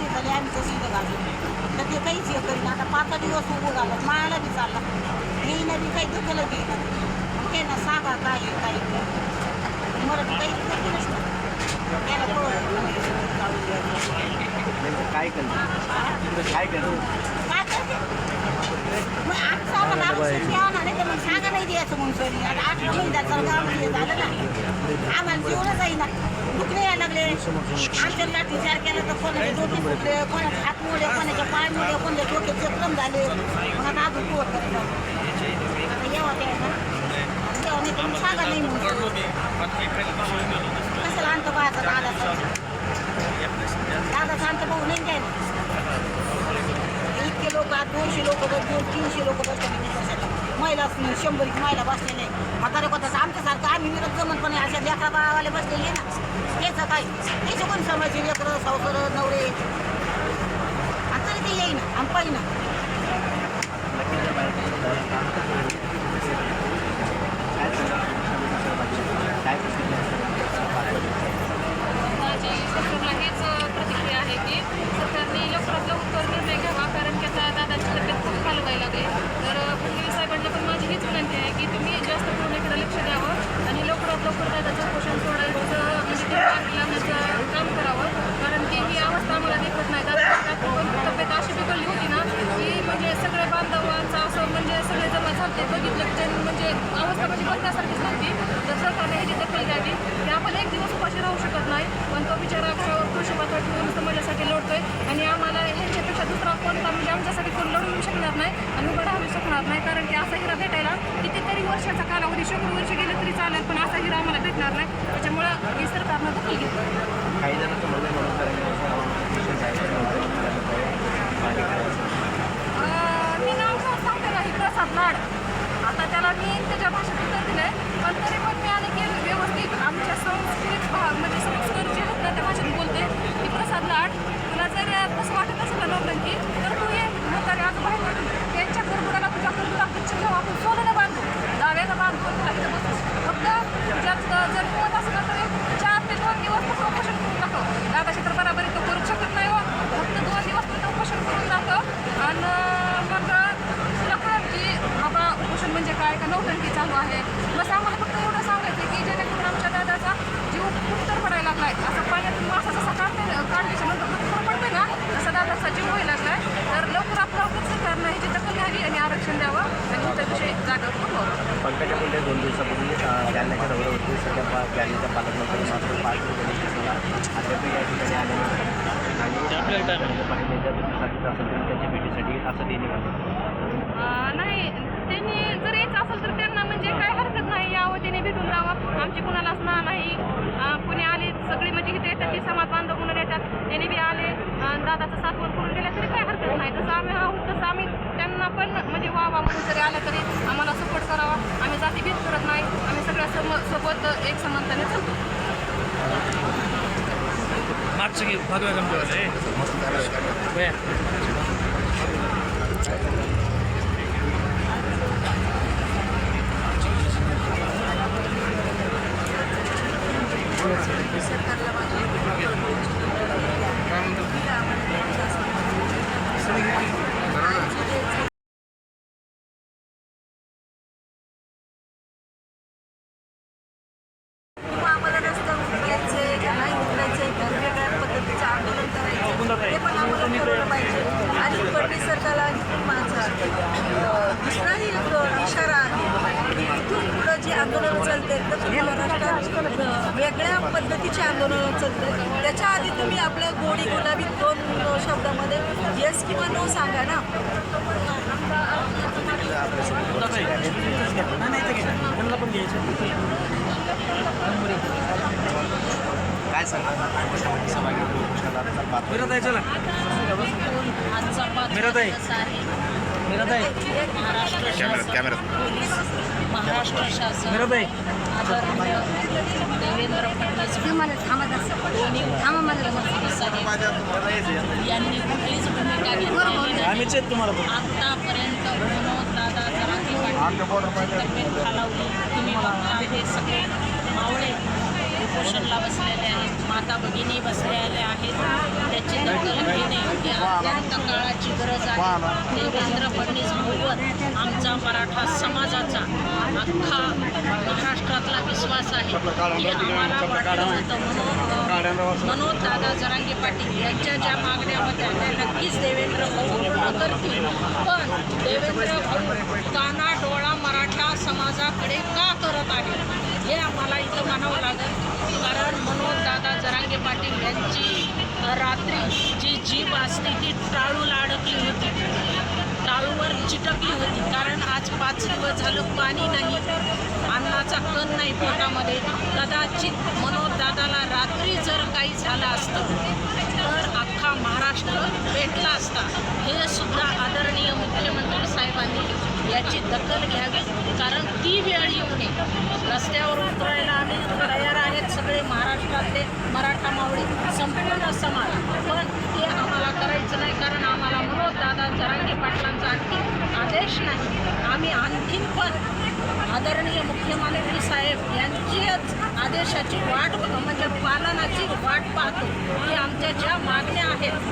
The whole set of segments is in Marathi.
महिने झाले आम्ही तशी इथं घालून तर ते काहीच हे करीन आता पाच दिवस उभं घालत मायाला बी चालला. मी बी काही दखलच घेईना ते ना सांगा काय आहे, काय. मला दखलच नाही त्याला काय करतो काय करतो काय करते? मग आमचं आम्हाला आरक्षण द्यावं नाही. तर मग सांगा नाही द्यायचं म्हणून सरी आता अठरा महिन्यात सरकारमध्ये झालं ना आम्हाला जेवणं जाईना दुखणे यायला लागले आमच्या लाठी विचार केला तर कोणाचे डोके फुटले कोणाचे हात मोडले कोणाचे पाय मोडले कोणाचे डोके चक्रम झाले मग आता अजून पोट करत आता येवा तेव्हा नाही तर सांगा नाही म्हणून कसं आणतो बायचा दादा दादा सांगतो भाऊ नाही काय ना इतके लोक आज दोनशे लोक दोन तीनशे लोक बसले महिला शंभर एक महिला बसलेले म्हातारे कोणतं आमच्यासारखं आम्ही विरोध पण अशा लेकरा बाळावाले बसलेले ना. त्याचं काय त्याचे कोण समाजचे लेकरं सावसर नवरे? आणि तरी ते येईन आणि पाहिना. ना माझी सरकारला हेच प्रतिक्रिया आहे की सरकारने लवकरात लवकर निर्णय घ्यावा कारण की आता दादाची तब्येत खूप खालवायला लागेल लागली तर फडणवीस साहेबांना पण माझी हीच विनंती आहे की तुम्ही जास्त करून इकडे लक्ष द्यावं आणि लवकरात लवकर दादाचं पोषण सोडायचं म्हणजे ते मार्गी लावण्याचं काम करावं कारण की ही अवस्था आम्हाला देखत नाही दादा तब्येत अशी बिघडली होती ना की म्हणजे सगळे बांधवांचं असं म्हणजे सगळे जमा झालते बघितलं की त्यांनी म्हणजे अवस्था म्हणजे बघण्यासारखीच नव्हती तर सरकारने ह्याची दखल घ्यावी की आपण एक दिवस उपाशी राहू शकत नाही पण तो बिचारा घरावर कृषी पातळ ठेवून समाजासाठी लढतोय आणि आम्हाला ह्यांच्यापेक्षा दुसरा कोणता म्हणजे येऊ शकणार नाही आणि उभं राहू शकणार नाही. कारण की असा हिरा भेटायला कितीतरी वर्षाचा कालावधी शंभर वर्ष गेले तरी चालेल पण असा हिरा आम्हाला भेटणार नाही. त्याच्यामुळं ही सरकारनं दखल घेतली मी नाव सांगते ना ही प्रसाद लाड. आता त्याला मी त्याच्या भाषेत उत्तर दिलं आहे पण तरी पण मी आणि की व्यवस्थित. आमच्या संस्कृत भा म्हणजे संस्कृत जे आहेत ना त्या भाषेत बोलते. की प्रसाद लाड. तुला जर तसं वाटत असेल ना नवलंकी तर तू ये म्हातारे आज बाहेर त्यांच्या कुरबुडाला तुझ्या कुरबुडा गच्छ ठेव आपण सोनं बांधू दाव्यानं बांधू तुला इथं बसू फक्त तुझ्यात जर मत असेल ना तर एक चार ते दोन दिवस फक्त उपोषण करून दाखव दादाशी तर बराबरी तो करू शकत नाही हो फक्त दोन दिवस फक्त उपोषण करून दाखव आणि मग तुला कळत की बाबा उपोषण म्हणजे काय का नौटंकी चालू आहे बस आम्हाला फक्त एवढं सांगायचं की जेणेकरून आमच्या दादाचा जीव खूप तर पडायला लागलाय असं पाण्यातून मासा जसा काढते काढल्याच्या नंतर खूप पडते ना तसा दादाचा जीव व्हायला लागलाय तर लवकर लवकर सरकारनं ह्याची दखल घ्यावी आणि आरक्षण द्यावं आणि ह्याचा विषय जागा थांबवावा मुंडे दोन दिवसापूर्वी जालन्याच्या दौऱ्यावरती सध्या पा जालन्याच्या पालकमंत्री मात्र पाच दिवसांनी अद्याप या ठिकाणी आले नाही. आणि असेल तरी त्यांच्या भेटीसाठी असं त्यांनी म्हटलं अं, नाही त्यांनी जर यायचं असेल तर त्यांना म्हणजे काय हरकत नाही यावं त्याने भेटून जावं. आमची कुणालाच ना नाही. कुणी आले सगळी म्हणजे इथे येतात ती समाज बांधव म्हणून येतात. त्याने बी आले दादाचा साथ वर करून गेला तरी काय हरकत नाही. तसं आम्ही आहोत तसं आम्ही त्यांना पण म्हणजे वा वा म्हणून जरी आलं तरी आम्हाला सपोर्ट करावा. आम्ही जातीभेद करत नाही. आम्ही सगळ्या सम सोबत एक समानताने चालतो. मागचं भगव्या गमतीवाले बया किंवा आम्हाला रस्त्यावर उतरायचंय का नाही उतरायचंय का वेगळ्या पद्धतीचं आंदोलन करायचं ते पण आम्हाला ठरवलं पाहिजे आणि फडणवीस सरकारला इथून माझा अं, दुसराही एक इशारा आहे की इथून पुढं जे आंदोलन चालते तर तुम्ही महाराष्ट्रात अं, वेगळ्या पद्धतीचे आंदोलन चालते त्याच्या आधी तुम्ही आपल्या गोडी गुलाबी दोन शब्दामध्ये येस किंवा नो सांगा ना. काय सांगा? महाराष्ट्र शासन मिरत आहे आदरणीय देवेंद्र फडणवीस दोन्ही मुख्यमंत्री साहेब यांनी कुठलीच भूमिका आहेत पण आतापर्यंत मनोज दादा तब्येत खालावली. तुम्ही बघता हे सगळे मावळे उपोषण लावत माता भगिनी बसलेल्या आहेत. त्याची दखल घेणे ही अत्यंत काळाची गरज आहे. देवेंद्र फडणवीस आमचा मराठा समाजाचा अख्खा महाराष्ट्रातला विश्वास आहे की आम्हाला वाटलं होतं म्हणून मनोज दादा जरांगे पाटील यांच्या ज्या मागण्या होत्या त्या नक्कीच देवेंद्र भाऊ पूर्ण करतील पण देवेंद्र भाऊ काना डोळा मराठा समाजाकडे का करत आहे हे आम्हाला इथं म्हणावं लागेल. कारण मनोज दादा जरांगे पाटील यांची रात्री जी जीभ असते ती टाळूला अडकली होती. टाळूवर चिटकली होती. कारण आज पाच दिवस झालं पाणी नाही कण कदाचित मनोज दादाला रात्री जर काही झालं असतं तर अख्खा महाराष्ट्र भेटला असता. हे सुद्धा आदरणीय मुख्यमंत्री साहेबांनी याची दखल घ्यावी कारण ती वेळ येऊ नये. रस्त्यावर उतरायला आम्ही तयार आहेत सगळे महाराष्ट्रातले मराठा मावळी संपूर्ण समाज. पण ते आम्हाला करायचं नाही कारण आम्हाला मनोज दादा जरांगे पाटलांचा आणखी आदेश नाही. आम्ही आणखीन पण आदरणीय मुख्यमंत्री साहेब यांचीच आदेशाची वाट म्हणजे पालनाची वाट पाहतो. की आमच्या ज्या मागण्या आहेत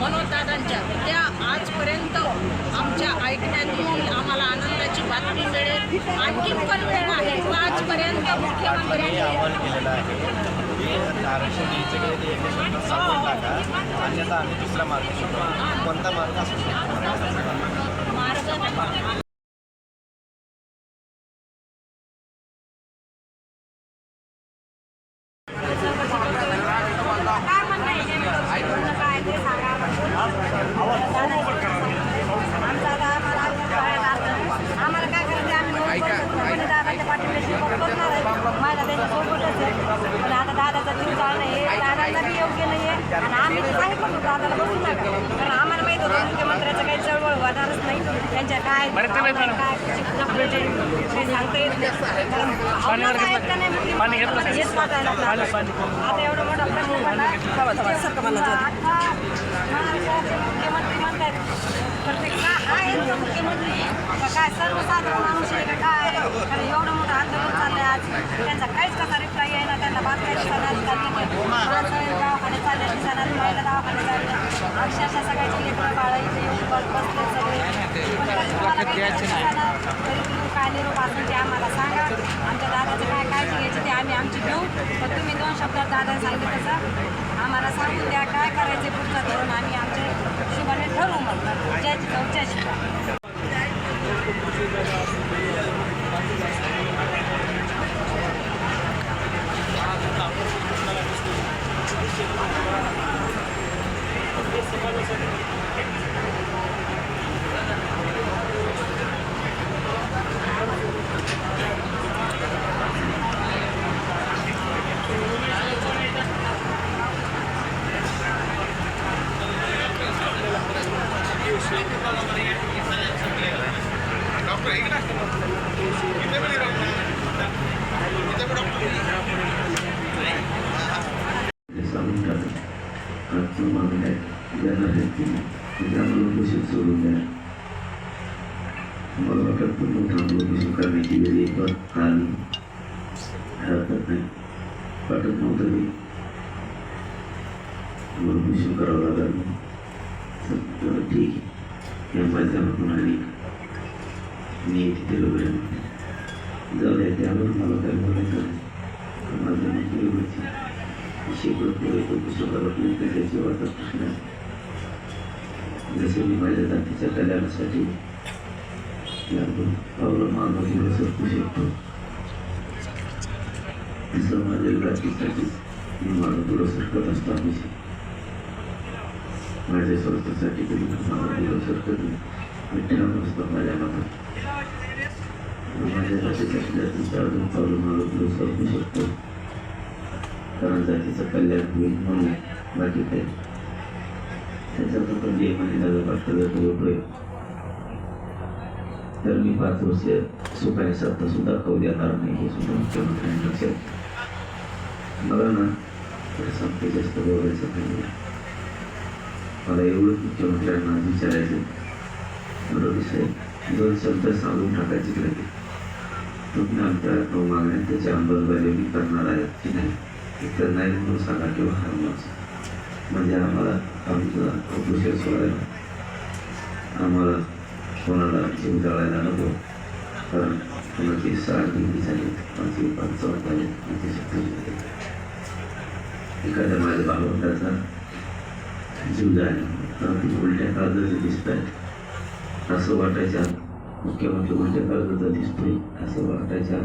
मनोजदादांच्या त्या आजपर्यंत आमच्या ऐकण्यात येईल आम्हाला आनंदाची बातमी मिळेल. आणखी पण वेळ आहे. आजपर्यंत मुख्यमंत्री आरक्षण घ्यायचं गेलं ते एकशे सांगून टाका अन्यथा आम्ही दुसरा मार्ग शोधू. कोणता मार्ग असू शकतो मार्ग नाही आम्हाला काय करायचं आम्ही दादाच्या पाठीशी करणार आहे माझ्या त्याच्या सोबतच आहे पण आता दादाचा जीव चाल नाही दादाला बी योग्य नाही आहे आणि आम्ही तर सांगितलं होतं दादाला बसू नका. कारण आम्हाला माहीत होतं मुख्यमंत्र्याचं काही चळवळ होणारच नाही. त्यांच्या काय काय ते सांगता येत नाही. कारण भावना काय आहेत का नाही मुख्यमंत्र्याला हेच वाटायला लागलं. आता एवढा मोठा प्रश्न पडला आता महाराष्ट्राचे मुख्यमंत्री म्हणतात ते का आहे ते मुख्यमंत्री? का काय सर्वसाधारण माणूस आहे का काय? कारण एवढं मोठं आंदोलन चाललंय आज. त्यांचा काहीच कसा रिप्लाय आहे ना त्यांना बातम्या दिसतात माणसं चालले दिसतात महिला दवाखाने चालले अक्षरशः सगळ्याचे लेकरं बाळा इथे येऊन बस बसले सगळे. काय निरोप असेल ते आम्हाला सांगा. आमच्या दादाचं काय काळजी घ्यायची ते आम्ही आमची घेऊ. पण तुम्ही दोन शब्दात दादा सांगितलं तसं. आम्हाला सांगून द्या काय करायचे पुढचं धोरण आम्ही आमच्या हिशोबाने ठरवू मग ज्याची चौच्याची सांगून ハハハハ! आजचं मागणं आहे ज्यांना शक्ती त्यामुळे घोषित सोडून द्या मला वाटत पूर्ण थांबलो घोषित करण्याची वेळ एक येत आली हरकत नाही वाटत नव्हतं मी मला घोषित करावं लागलं ठीक आहे या माध्यमातून आणि मी तिथे वगैरे जाऊ द्या त्यावर मला काय बोलायचं नाही माध्यमातून एवढंच शेकडो तो पुस्तकाला त्याची वाटत प्रश्न आहे जसे मी माझ्या जातीच्या कल्याणासाठी यातून पावलं मागं पुढे सरकू शकतो तसं माझ्या जातीसाठी मी मागं पुढं सरकत असतो हमेशा माझ्या स्वास्थ्यासाठी कधी मागं पुढं सरकत नाही मी ठेवून असतो माझ्या मनात माझ्या जातीसाठी जातीचं अजून पावलं मागं पुढं सरकू शकतो. कारण जातीचं कल्याण होईल म्हणून बाकी काही त्याच्यात पण जे महिन्याचा पाठ जर तर मी पाच वर्ष सुखाने सत्ता सुद्धा खाऊ देणार नाही हे सुद्धा मुख्यमंत्र्यांनी लक्षात बघा ना तर सांगते जास्त बोलायचं नाही. मला एवढं मुख्यमंत्र्यांना विचारायचं बरोबर साहेब दोन शब्द सांगून टाकायचे की तुम्ही आमच्या मागण्या त्याची अंमलबजावणी करणार आहेत की नाही? इतर नाही म्हणून सांगा किंवा हार्मोन्स म्हणजे आम्हाला आमचा उशीर सोडायला आम्हाला कोणाला जीव नको. कारण कोणाची साठ डिग्री झाली कोणाची पंचावन्न झाली कोणाची सत्तर एखाद्या माझ्या भावंडाचा जीव जायला उलट्या काळजाचं दिसत आहे असं वाटायच्या मुख्यमंत्री म्हणजे उलट्या काळजाचा दिसतोय असं वाटायच्या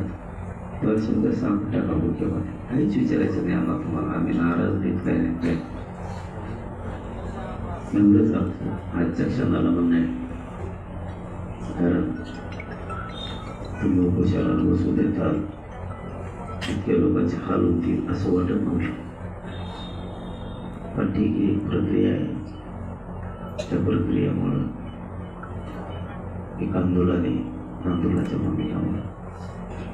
तर समजा सांगून टाका मुख्यमंत्री काहीच विचारायचं नाही आम्हाला तुम्हाला. आम्ही नाराज नाहीत काय नाही काय? एवढंच आमचं आजच्या क्षणाला म्हणणं आहे. कारण तुम्ही उपोषणाला बसू देताल. इतक्या लोकांचे हाल होतील असं वाटत नव्हतं. पण ठीक आहे एक प्रक्रिया आहे. त्या प्रक्रियेमुळं एक आंदोलन आहे आंदोलनाच्या भूमिकामुळे.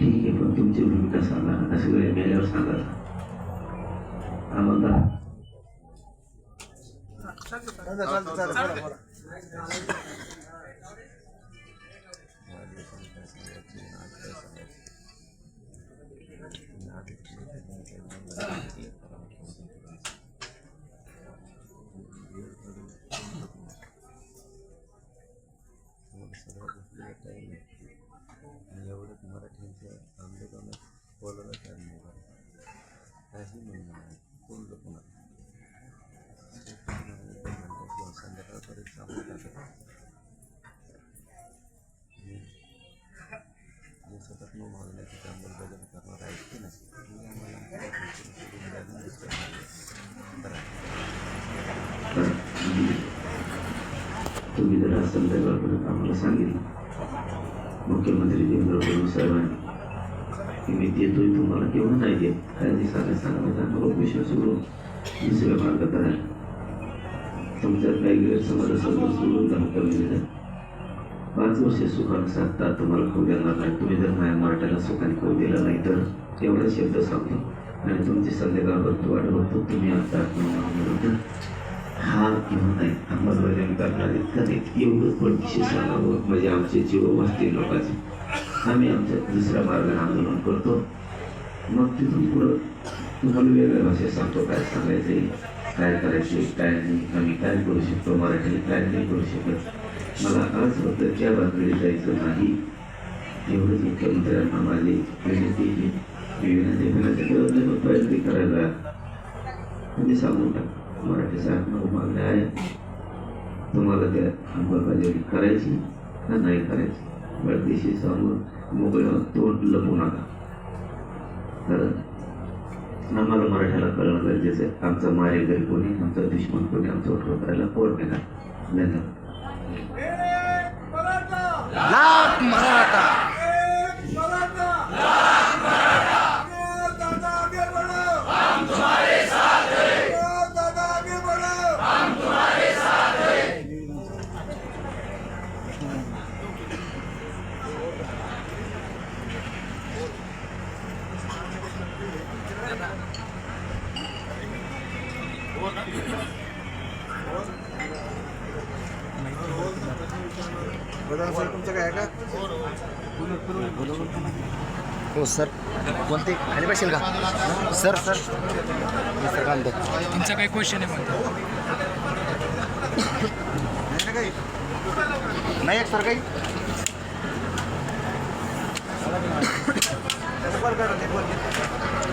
ठीक आहे पण तुमची भूमिका सांगा. असे वेळ मेल्यावर सांगा. आम्हाला एवढंच आंदोलनात बोलवलं त्यांनी काही म्हणणं नाही कोण लोक किंवा संध्याकाळपर्यंत चांगलं टाकत जे सतत न मागण्याची अंमलबजावणी करणार आहेत की नाही हे आम्हाला सोडून द्यायला दुसरं तुम्ही जर आज संध्याकाळपर्यंत आम्हाला सांगितलं मुख्यमंत्री देवेंद्र फडणवीस साहेबांनी की मी देतोय तुम्हाला केवढं नाही देत. काय दिसायला सांगायचा सांगा आम्हाला म्हणजे विश्वास दुसऱ्या मार्गात आहे तुमच्यात काही गैरसमज असेल सोडून द्या पाच वर्षे सुखात साधता तुम्हाला खाऊ देणार नाही. तुम्ही जर माझ्या मराठ्याला सुखाने खाऊ दिला नाही तर एवढा शब्द सांगतो. आणि तुमची संध्याकाळवर वाट बघतो तुम्ही आता विरुद्ध हा किंवा नाही अंमलबजावणी करणारे नाही एवढं पण विशेष सांगावं. म्हणजे आमचे जीव वाचतील लोकांचे. आम्ही आमच्या दुसऱ्या मार्गाने आंदोलन करतो. मग तिथून पुढं तुम्हाला वेगळ्या भाषेत सांगतो काय सांगायचे काय करायचे काय नाही. आम्ही काय करू शकतो? मराठी काय नाही करू शकत. मला आज फक्त त्या बातमीला जायचं नाही. एवढंच मुख्यमंत्र्यांना माझी विनंती विनंती विनंती करत प्रयत्न करायला. तुम्ही सांगून टाका मराठी शासनावर मागण्या आहे तुम्हाला त्या अंमलबजावणी करायची का नाही करायची? परदेशी समोर मोकळं तोंड लपू नका. कारण आम्हाला मराठ्याला कळणं गरजेचं आहे. आमचा मारेकरी कोणी आमचा दुश्मन कोणी आमचा उठवा करायला कोण नाही धन्यवाद. मराठा! हो सर. कोणते? खाली बसेल का? Sir sir. सर काय म्हणतात तुमचा काही क्वेश्चन आहे म्हणतो. नाही एक सर काही.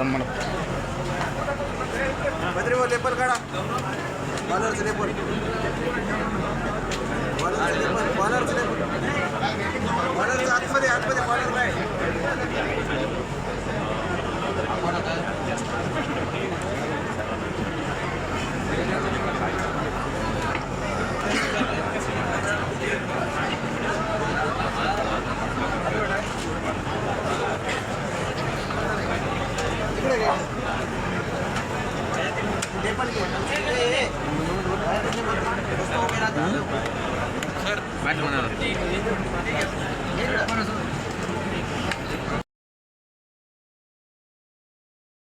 म्हणा. सर